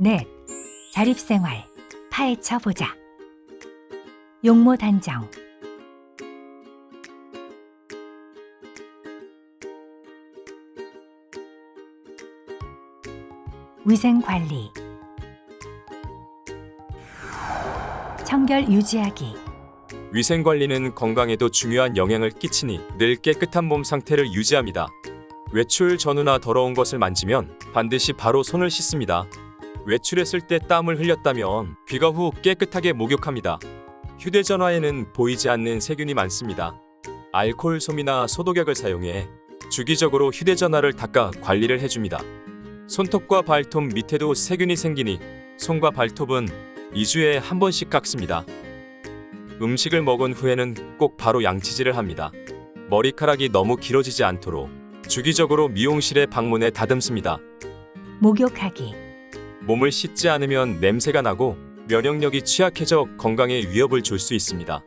넷. 자립생활. 파헤쳐 보자. 용모 단정. 위생 관리. 청결 유지하기. 위생 관리는 건강에도 중요한 영향을 끼치니 늘 깨끗한 몸 상태를 유지합니다. 외출 전후나 더러운 것을 만지면 반드시 바로 손을 씻습니다. 외출했을 때 땀을 흘렸다면 귀가 후 깨끗하게 목욕합니다. 휴대전화에는 보이지 않는 세균이 많습니다. 알코올 솜이나 소독약을 사용해 주기적으로 휴대전화를 닦아 관리를 해줍니다. 손톱과 발톱 밑에도 세균이 생기니 손과 발톱은 2주에 한 번씩 깎습니다. 음식을 먹은 후에는 꼭 바로 양치질을 합니다. 머리카락이 너무 길어지지 않도록 주기적으로 미용실에 방문해 다듬습니다. 목욕하기. 몸을 씻지 않으면 냄새가 나고 면역력이 취약해져 건강에 위협을 줄 수 있습니다.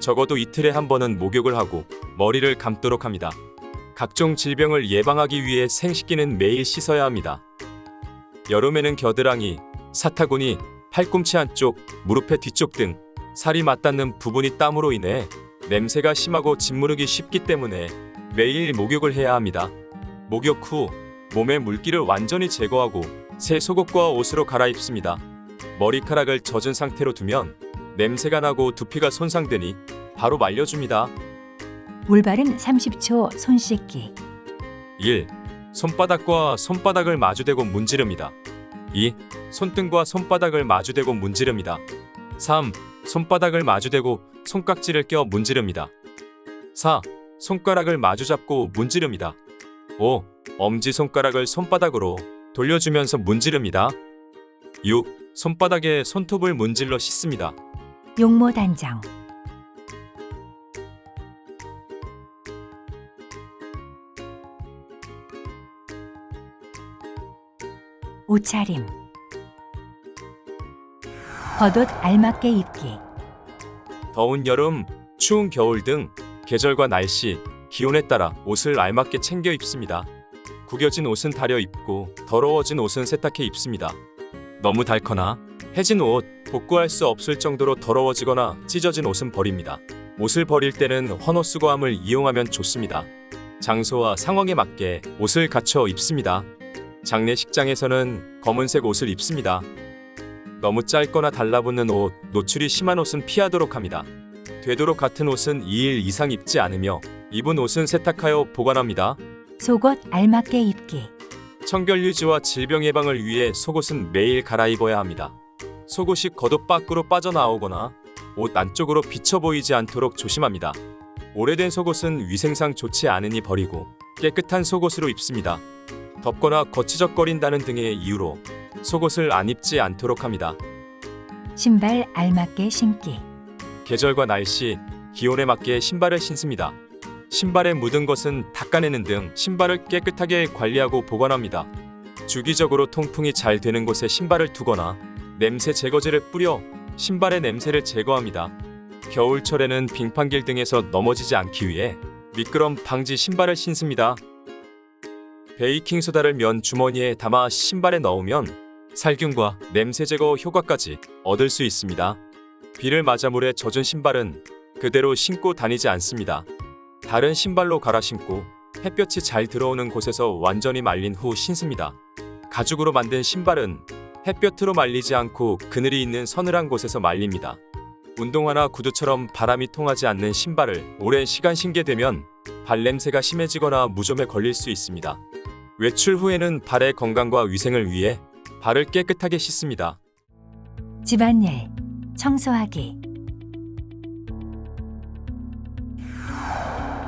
적어도 이틀에 한 번은 목욕을 하고 머리를 감도록 합니다. 각종 질병을 예방하기 위해 생식기는 매일 씻어야 합니다. 여름에는 겨드랑이, 사타구니, 팔꿈치 한쪽, 무릎의 뒤쪽 등 살이 맞닿는 부분이 땀으로 인해 냄새가 심하고 짓무르기 쉽기 때문에 매일 목욕을 해야 합니다. 목욕 후 몸의 물기를 완전히 제거하고 새 속옷과 옷으로 갈아입습니다. 머리카락을 젖은 상태로 두면 냄새가 나고 두피가 손상되니 바로 말려줍니다. 올바른 30초 손 씻기. 1. 손바닥과 손바닥을 마주대고 문지릅니다. 2. 손등과 손바닥을 마주대고 문지릅니다. 3. 손바닥을 마주대고 손깍지를 껴 문지릅니다. 4. 손가락을 마주잡고 문지릅니다. 5. 엄지손가락을 손바닥으로 돌려주면서 문지릅니다. 6. 손바닥에 손톱을 문질러 씻습니다. 용모 단정. 옷차림. 겉옷 알맞게 입기. 더운 여름, 추운 겨울 등 계절과 날씨, 기온에 따라 옷을 알맞게 챙겨 입습니다. 구겨진 옷은 다려 입고 더러워진 옷은 세탁해 입습니다. 너무 닳거나 해진 옷, 복구할 수 없을 정도로 더러워지거나 찢어진 옷은 버립니다. 옷을 버릴 때는 헌옷수거함을 이용하면 좋습니다. 장소와 상황에 맞게 옷을 갖춰 입습니다. 장례식장에서는 검은색 옷을 입습니다. 너무 짧거나 달라붙는 옷, 노출이 심한 옷은 피하도록 합니다. 되도록 같은 옷은 2일 이상 입지 않으며 입은 옷은 세탁하여 보관합니다. 속옷 알맞게 입기. 청결 유지와 질병 예방을 위해 속옷은 매일 갈아입어야 합니다. 속옷이 겉옷 밖으로 빠져나오거나 옷 안쪽으로 비쳐 보이지 않도록 조심합니다. 오래된 속옷은 위생상 좋지 않으니 버리고 깨끗한 속옷으로 입습니다. 덥거나 거치적거린다는 등의 이유로 속옷을 안 입지 않도록 합니다. 신발 알맞게 신기. 계절과 날씨, 기온에 맞게 신발을 신습니다. 신발에 묻은 것은 닦아내는 등 신발을 깨끗하게 관리하고 보관합니다. 주기적으로 통풍이 잘 되는 곳에 신발을 두거나 냄새 제거제를 뿌려 신발의 냄새를 제거합니다. 겨울철에는 빙판길 등에서 넘어지지 않기 위해 미끄럼 방지 신발을 신습니다. 베이킹 소다를 면 주머니에 담아 신발에 넣으면 살균과 냄새 제거 효과까지 얻을 수 있습니다. 비를 맞아 물에 젖은 신발은 그대로 신고 다니지 않습니다. 다른 신발로 갈아 신고 햇볕이 잘 들어오는 곳에서 완전히 말린 후 신습니다. 가죽으로 만든 신발은 햇볕으로 말리지 않고 그늘이 있는 서늘한 곳에서 말립니다. 운동화나 구두처럼 바람이 통하지 않는 신발을 오랜 시간 신게 되면 발냄새가 심해지거나 무좀에 걸릴 수 있습니다. 외출 후에는 발의 건강과 위생을 위해 발을 깨끗하게 씻습니다. 집안일. 청소하기.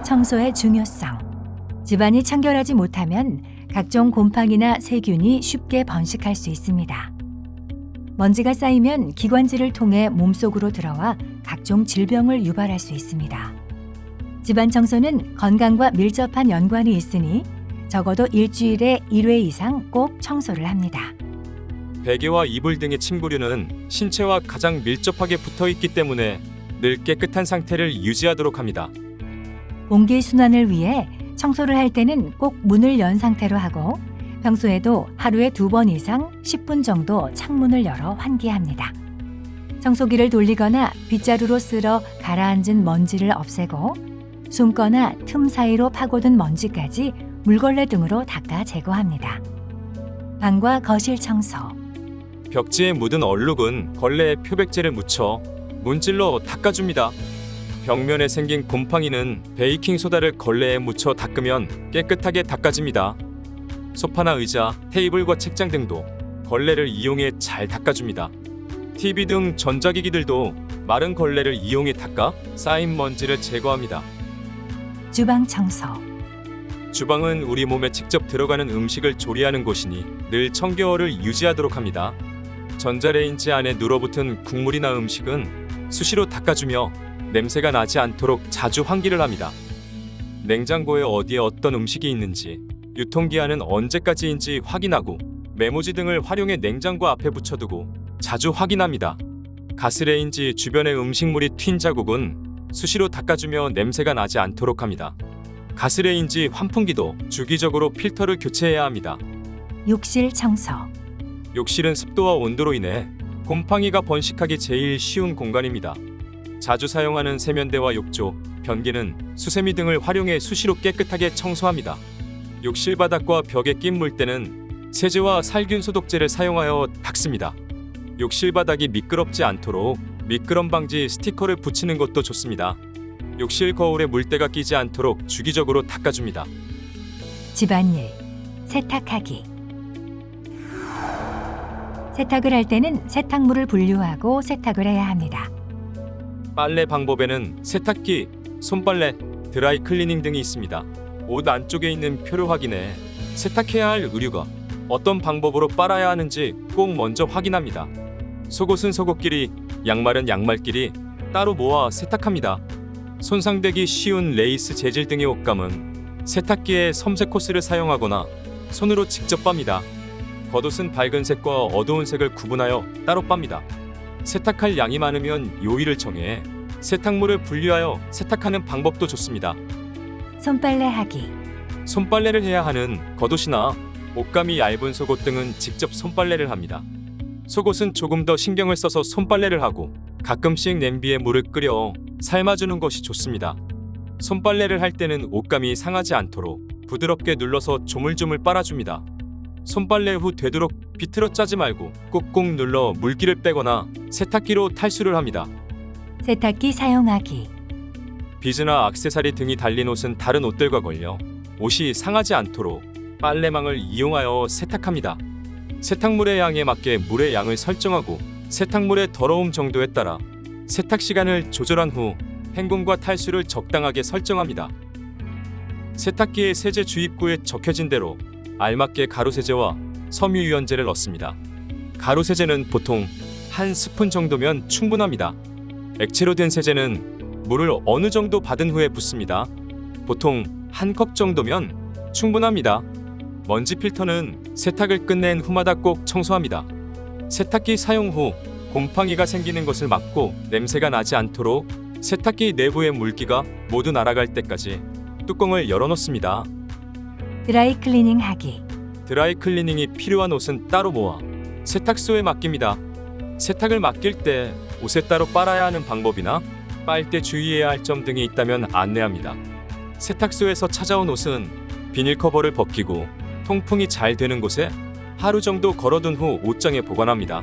청소의 중요성. 집안이 청결하지 못하면 각종 곰팡이나 세균이 쉽게 번식할 수 있습니다. 먼지가 쌓이면 기관지를 통해 몸속으로 들어와 각종 질병을 유발할 수 있습니다. 집안 청소는 건강과 밀접한 연관이 있으니 적어도 일주일에 1회 이상 꼭 청소를 합니다. 베개와 이불 등의 침구류는 신체와 가장 밀접하게 붙어 있기 때문에 늘 깨끗한 상태를 유지하도록 합니다. 공기 순환을 위해 청소를 할 때는 꼭 문을 연 상태로 하고 평소에도 하루에 두 번 이상 10분 정도 창문을 열어 환기합니다. 청소기를 돌리거나 빗자루로 쓸어 가라앉은 먼지를 없애고 숨거나 틈 사이로 파고든 먼지까지 물걸레 등으로 닦아 제거합니다. 방과 거실 청소, 벽지에 묻은 얼룩은 걸레에 표백제를 묻혀 문질러 닦아줍니다. 벽면에 생긴 곰팡이는 베이킹 소다를 걸레에 묻혀 닦으면 깨끗하게 닦아집니다. 소파나 의자, 테이블과 책장 등도 걸레를 이용해 잘 닦아줍니다. TV 등 전자기기들도 마른 걸레를 이용해 닦아 쌓인 먼지를 제거합니다. 주방 청소, 주방은 우리 몸에 직접 들어가는 음식을 조리하는 곳이니 늘 청결을 유지하도록 합니다. 전자레인지 안에 눌어붙은 국물이나 음식은 수시로 닦아주며 냄새가 나지 않도록 자주 환기를 합니다. 냉장고에 어디에 어떤 음식이 있는지, 유통기한은 언제까지인지 확인하고 메모지 등을 활용해 냉장고 앞에 붙여두고 자주 확인합니다. 가스레인지 주변에 음식물이 튄 자국은 수시로 닦아주며 냄새가 나지 않도록 합니다. 가스레인지 환풍기도 주기적으로 필터를 교체해야 합니다. 욕실 청소, 욕실은 습도와 온도로 인해 곰팡이가 번식하기 제일 쉬운 공간입니다. 자주 사용하는 세면대와 욕조, 변기는 수세미 등을 활용해 수시로 깨끗하게 청소합니다. 욕실 바닥과 벽에 낀 물때는 세제와 살균 소독제를 사용하여 닦습니다. 욕실 바닥이 미끄럽지 않도록 미끄럼 방지 스티커를 붙이는 것도 좋습니다. 욕실 거울에 물때가 끼지 않도록 주기적으로 닦아줍니다. 집안일, 세탁하기. 세탁을 할 때는 세탁물을 분류하고 세탁을 해야 합니다. 빨래 방법에는 세탁기, 손빨래, 드라이 클리닝 등이 있습니다. 옷 안쪽에 있는 표를 확인해 세탁해야 할 의류가 어떤 방법으로 빨아야 하는지 꼭 먼저 확인합니다. 속옷은 속옷끼리, 양말은 양말끼리 따로 모아 세탁합니다. 손상되기 쉬운 레이스 재질 등의 옷감은 세탁기에 섬색 코스를 사용하거나 손으로 직접 빱니다. 겉옷은 밝은 색과 어두운 색을 구분하여 따로 빱니다. 세탁할 양이 많으면 요일을 정해 세탁물을 분류하여 세탁하는 방법도 좋습니다. 손빨래하기. 손빨래를 해야 하는 겉옷이나 옷감이 얇은 속옷 등은 직접 손빨래를 합니다. 속옷은 조금 더 신경을 써서 손빨래를 하고 가끔씩 냄비에 물을 끓여 삶아주는 것이 좋습니다. 손빨래를 할 때는 옷감이 상하지 않도록 부드럽게 눌러서 조물조물 빨아줍니다. 손빨래 후 되도록 비틀어 짜지 말고 꾹꾹 눌러 물기를 빼거나 세탁기로 탈수를 합니다. 세탁기 사용하기. 비즈나 악세사리 등이 달린 옷은 다른 옷들과 걸려 옷이 상하지 않도록 빨래망을 이용하여 세탁합니다. 세탁물의 양에 맞게 물의 양을 설정하고 세탁물의 더러움 정도에 따라 세탁 시간을 조절한 후 헹굼과 탈수를 적당하게 설정합니다. 세탁기의 세제 주입구에 적혀진 대로 알맞게 가루세제와 섬유유연제를 넣습니다. 가루세제는 보통 한 스푼 정도면 충분합니다. 액체로 된 세제는 물을 어느 정도 받은 후에 붓습니다. 보통 한 컵 정도면 충분합니다. 먼지 필터는 세탁을 끝낸 후마다 꼭 청소합니다. 세탁기 사용 후 곰팡이가 생기는 것을 막고 냄새가 나지 않도록 세탁기 내부의 물기가 모두 날아갈 때까지 뚜껑을 열어놓습니다. 드라이 클리닝 하기. 드라이 클리닝이 필요한 옷은 따로 모아 세탁소에 맡깁니다. 세탁을 맡길 때 옷에 따로 빨아야 하는 방법이나 빨 때 주의해야 할 점 등이 있다면 안내합니다. 세탁소에서 찾아온 옷은 비닐 커버를 벗기고 통풍이 잘 되는 곳에 하루 정도 걸어둔 후 옷장에 보관합니다.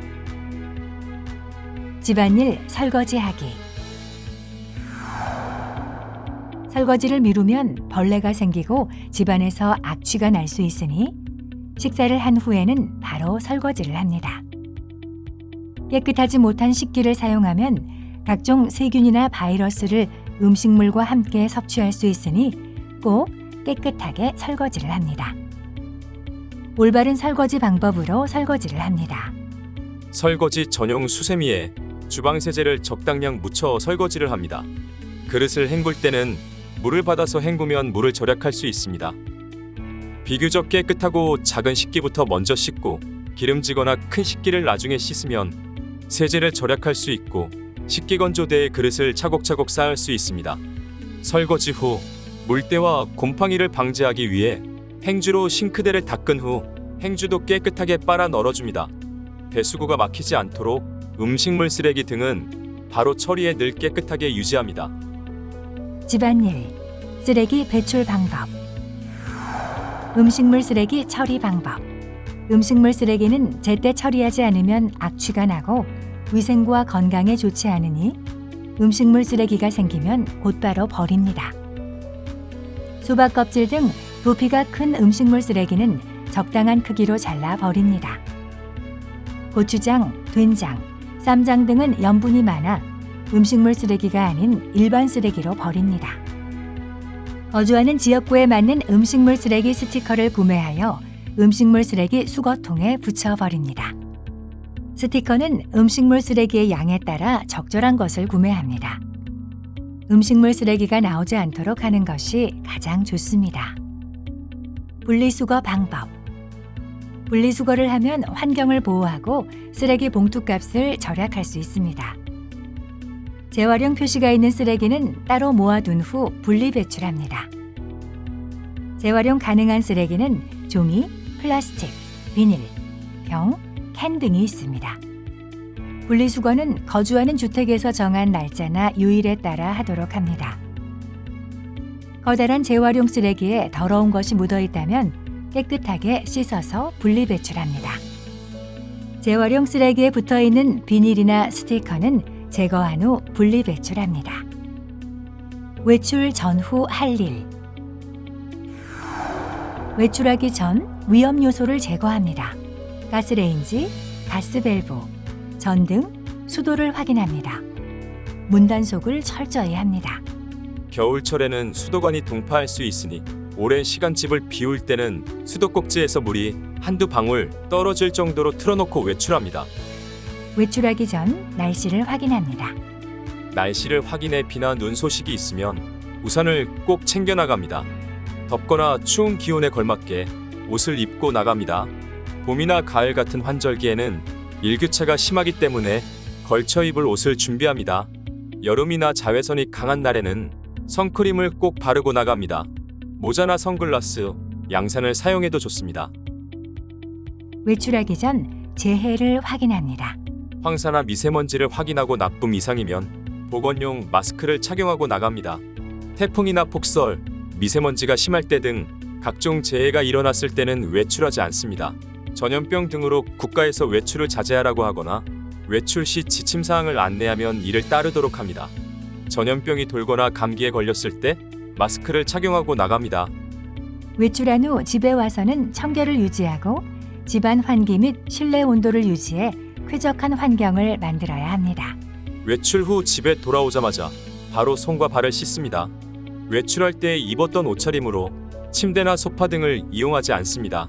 집안일 설거지하기. 설거지를 미루면 벌레가 생기고 집안에서 악취가 날 수 있으니 식사를 한 후에는 바로 설거지를 합니다. 깨끗하지 못한 식기를 사용하면 각종 세균이나 바이러스를 음식물과 함께 섭취할 수 있으니 꼭 깨끗하게 설거지를 합니다. 올바른 설거지 방법으로 설거지를 합니다. 설거지 전용 수세미에 주방 세제를 적당량 묻혀 설거지를 합니다. 그릇을 헹굴 때는 물을 받아서 헹구면 물을 절약할 수 있습니다. 비교적 깨끗하고 작은 식기부터 먼저 씻고 기름지거나 큰 식기를 나중에 씻으면 세제를 절약할 수 있고 식기 건조대에 그릇을 차곡차곡 쌓을 수 있습니다. 설거지 후 물때와 곰팡이를 방지하기 위해 행주로 싱크대를 닦은 후 행주도 깨끗하게 빨아 널어줍니다. 배수구가 막히지 않도록 음식물 쓰레기 등은 바로 처리해 늘 깨끗하게 유지합니다. 집안일, 쓰레기 배출 방법. 음식물 쓰레기 처리 방법. 음식물 쓰레기는 제때 처리하지 않으면 악취가 나고 위생과 건강에 좋지 않으니 음식물 쓰레기가 생기면 곧바로 버립니다. 수박 껍질 등 부피가 큰 음식물 쓰레기는 적당한 크기로 잘라 버립니다. 고추장, 된장, 쌈장 등은 염분이 많아 음식물 쓰레기가 아닌 일반 쓰레기로 버립니다. 거주하는 지역구에 맞는 음식물 쓰레기 스티커를 구매하여 음식물 쓰레기 수거통에 붙여버립니다. 스티커는 음식물 쓰레기의 양에 따라 적절한 것을 구매합니다. 음식물 쓰레기가 나오지 않도록 하는 것이 가장 좋습니다. 분리수거 방법. 분리수거를 하면 환경을 보호하고 쓰레기 봉투 값을 절약할 수 있습니다. 재활용 표시가 있는 쓰레기는 따로 모아둔 후 분리 배출합니다. 재활용 가능한 쓰레기는 종이, 플라스틱, 비닐, 병, 캔 등이 있습니다. 분리수거는 거주하는 주택에서 정한 날짜나 요일에 따라 하도록 합니다. 커다란 재활용 쓰레기에 더러운 것이 묻어 있다면 깨끗하게 씻어서 분리 배출합니다. 재활용 쓰레기에 붙어 있는 비닐이나 스티커는 제거한 후 분리 배출합니다. 외출 전후 할 일. 외출하기 전 위험 요소를 제거합니다. 가스레인지, 가스밸브, 전등, 수도를 확인합니다. 문단속을 철저히 합니다. 겨울철에는 수도관이 동파할 수 있으니 오랜 시간 집을 비울 때는 수도꼭지에서 물이 한두 방울 떨어질 정도로 틀어놓고 외출합니다. 외출하기 전 날씨를 확인합니다. 날씨를 확인해 비나 눈 소식이 있으면 우산을 꼭 챙겨 나갑니다. 덥거나 추운 기온에 걸맞게 옷을 입고 나갑니다. 봄이나 가을 같은 환절기에는 일교차가 심하기 때문에 걸쳐 입을 옷을 준비합니다. 여름이나 자외선이 강한 날에는 선크림을 꼭 바르고 나갑니다. 모자나 선글라스, 양산을 사용해도 좋습니다. 외출하기 전 재해를 확인합니다. 황사나 미세먼지를 확인하고 나쁨 이상이면 보건용 마스크를 착용하고 나갑니다. 태풍이나 폭설, 미세먼지가 심할 때 등 각종 재해가 일어났을 때는 외출하지 않습니다. 전염병 등으로 국가에서 외출을 자제하라고 하거나 외출 시 지침 사항을 안내하면 이를 따르도록 합니다. 전염병이 돌거나 감기에 걸렸을 때 마스크를 착용하고 나갑니다. 외출한 후 집에 와서는 청결을 유지하고 집안 환기 및 실내 온도를 유지해 쾌적한 환경을 만들어야 합니다. 외출 후 집에 돌아오자마자 바로 손과 발을 씻습니다. 외출할 때 입었던 옷차림으로 침대나 소파 등을 이용하지 않습니다.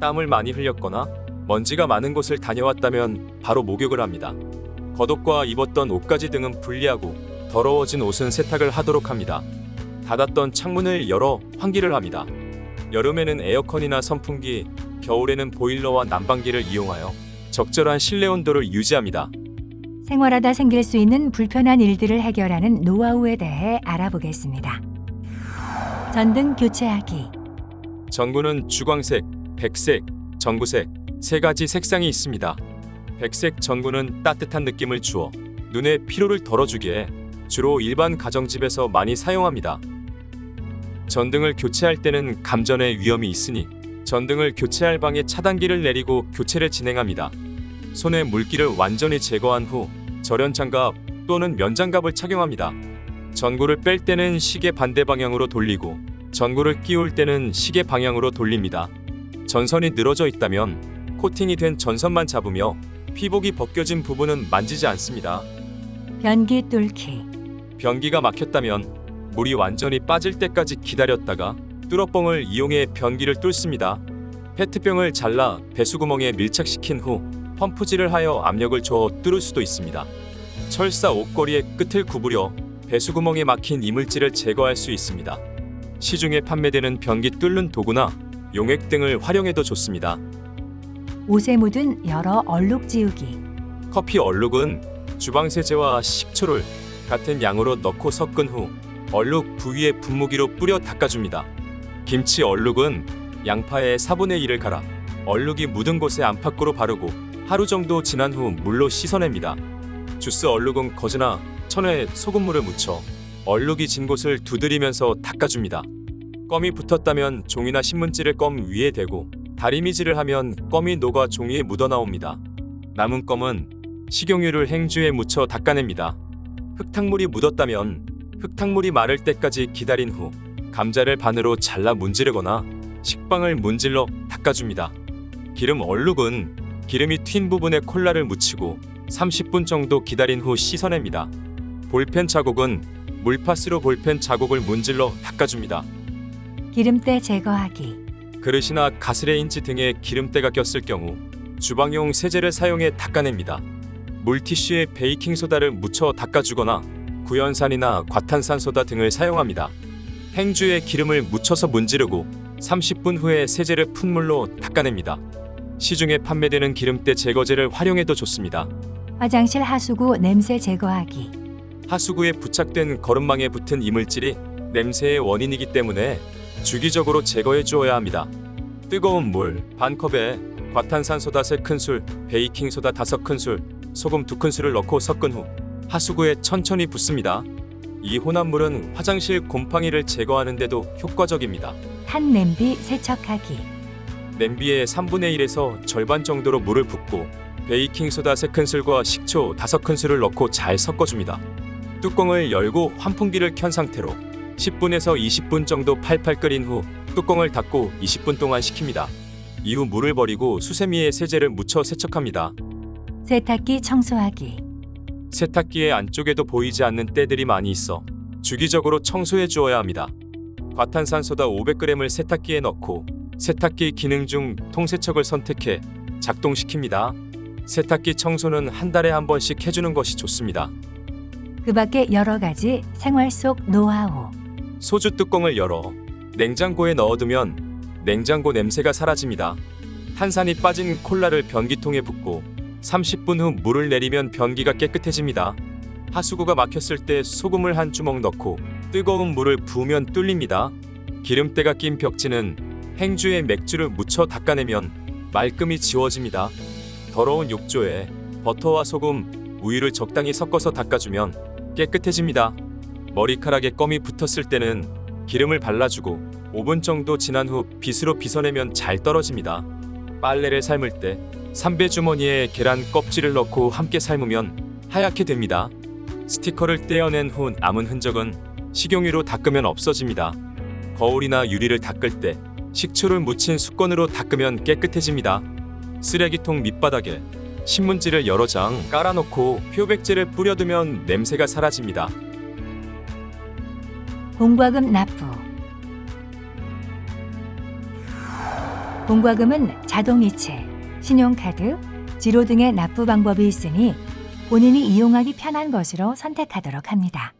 땀을 많이 흘렸거나 먼지가 많은 곳을 다녀왔다면 바로 목욕을 합니다. 겉옷과 입었던 옷가지 등은 분리하고 더러워진 옷은 세탁을 하도록 합니다. 닫았던 창문을 열어 환기를 합니다. 여름에는 에어컨이나 선풍기, 겨울에는 보일러와 난방기를 이용하여 적절한 실내 온도를 유지합니다. 생활하다 생길 수 있는 불편한 일들을 해결하는 노하우에 대해 알아보겠습니다. 전등 교체하기. 전구는 주광색, 백색, 전구색 세 가지 색상이 있습니다. 백색 전구는 따뜻한 느낌을 주어 눈의 피로를 덜어주기에 주로 일반 가정집에서 많이 사용합니다. 전등을 교체할 때는 감전의 위험이 있으니 전등을 교체할 방에 차단기를 내리고 교체를 진행합니다. 손의 물기를 완전히 제거한 후 절연 장갑 또는 면장갑을 착용합니다. 전구를 뺄 때는 시계 반대 방향으로 돌리고 전구를 끼울 때는 시계 방향으로 돌립니다. 전선이 늘어져 있다면 코팅이 된 전선만 잡으며 피복이 벗겨진 부분은 만지지 않습니다. 변기 뚫기. 변기가 막혔다면 물이 완전히 빠질 때까지 기다렸다가 뚫어뻥을 이용해 변기를 뚫습니다. 페트병을 잘라 배수구멍에 밀착시킨 후 펌프질을 하여 압력을 줘 뚫을 수도 있습니다. 철사 옷걸이의 끝을 구부려 배수구멍에 막힌 이물질을 제거할 수 있습니다. 시중에 판매되는 변기 뚫는 도구나 용액 등을 활용해도 좋습니다. 옷에 묻은 여러 얼룩 지우기. 커피 얼룩은 주방 세제와 식초를 같은 양으로 넣고 섞은 후 얼룩 부위에 분무기로 뿌려 닦아줍니다. 김치 얼룩은 양파의 4분의 1을 갈아 얼룩이 묻은 곳에 안팎으로 바르고 하루 정도 지난 후 물로 씻어냅니다. 주스 얼룩은 거즈나 천에 소금물을 묻혀 얼룩이 진 곳을 두드리면서 닦아줍니다. 껌이 붙었다면 종이나 신문지를 껌 위에 대고 다리미질을 하면 껌이 녹아 종이에 묻어나옵니다. 남은 껌은 식용유를 행주에 묻혀 닦아냅니다. 흙탕물이 묻었다면 흙탕물이 마를 때까지 기다린 후 감자를 반으로 잘라 문지르거나 식빵을 문질러 닦아줍니다. 기름 얼룩은 기름이 튄 부분에 콜라를 묻히고 30분 정도 기다린 후 씻어냅니다. 볼펜 자국은 물파스로 볼펜 자국을 문질러 닦아줍니다. 기름때 제거하기. 그릇이나 가스레인지 등에 기름때가 꼈을 경우 주방용 세제를 사용해 닦아냅니다. 물티슈에 베이킹 소다를 묻혀 닦아주거나 구연산이나 과탄산소다 등을 사용합니다. 행주에 기름을 묻혀서 문지르고 30분 후에 세제를 푼 물로 닦아냅니다. 시중에 판매되는 기름때 제거제를 활용해도 좋습니다. 화장실 하수구 냄새 제거하기. 하수구에 부착된 거름망에 붙은 이물질이 냄새의 원인이기 때문에 주기적으로 제거해 주어야 합니다. 뜨거운 물 반 컵에 과탄산소다 3큰술, 베이킹소다 5큰술, 소금 2큰술을 넣고 섞은 후 하수구에 천천히 붓습니다. 이 혼합물은 화장실 곰팡이를 제거하는 데도 효과적입니다. 한 냄비 세척하기. 냄비에 3분의 1에서 절반 정도로 물을 붓고 베이킹소다 3큰술과 식초 5큰술을 넣고 잘 섞어줍니다. 뚜껑을 열고 환풍기를 켠 상태로 10분에서 20분 정도 팔팔 끓인 후 뚜껑을 닫고 20분 동안 식힙니다. 이후 물을 버리고 수세미에 세제를 묻혀 세척합니다. 세탁기 청소하기. 세탁기의 안쪽에도 보이지 않는 때들이 많이 있어 주기적으로 청소해 주어야 합니다. 과탄산소다 500g을 세탁기에 넣고 세탁기 기능 중 통세척을 선택해 작동시킵니다. 세탁기 청소는 한 달에 한 번씩 해주는 것이 좋습니다. 그 밖에 여러 가지 생활 속 노하우. 소주 뚜껑을 열어 냉장고에 넣어두면 냉장고 냄새가 사라집니다. 탄산이 빠진 콜라를 변기통에 붓고 30분 후 물을 내리면 변기가 깨끗해집니다. 하수구가 막혔을 때 소금을 한 주먹 넣고 뜨거운 물을 부으면 뚫립니다. 기름때가 낀 벽지는 행주에 맥주를 묻혀 닦아내면 말끔히 지워집니다. 더러운 욕조에 버터와 소금, 우유를 적당히 섞어서 닦아주면 깨끗해집니다. 머리카락에 껌이 붙었을 때는 기름을 발라주고 5분 정도 지난 후 빗으로 빗어내면 잘 떨어집니다. 빨래를 삶을 때 삼배 주머니에 계란 껍질을 넣고 함께 삶으면 하얗게 됩니다. 스티커를 떼어낸 후 남은 흔적은 식용유로 닦으면 없어집니다. 거울이나 유리를 닦을 때 식초를 묻힌 수건으로 닦으면 깨끗해집니다. 쓰레기통 밑바닥에 신문지를 여러 장 깔아놓고 표백제를 뿌려두면 냄새가 사라집니다. 공과금 납부. 공과금은 자동이체, 신용카드, 지로 등의 납부 방법이 있으니 본인이 이용하기 편한 것으로 선택하도록 합니다.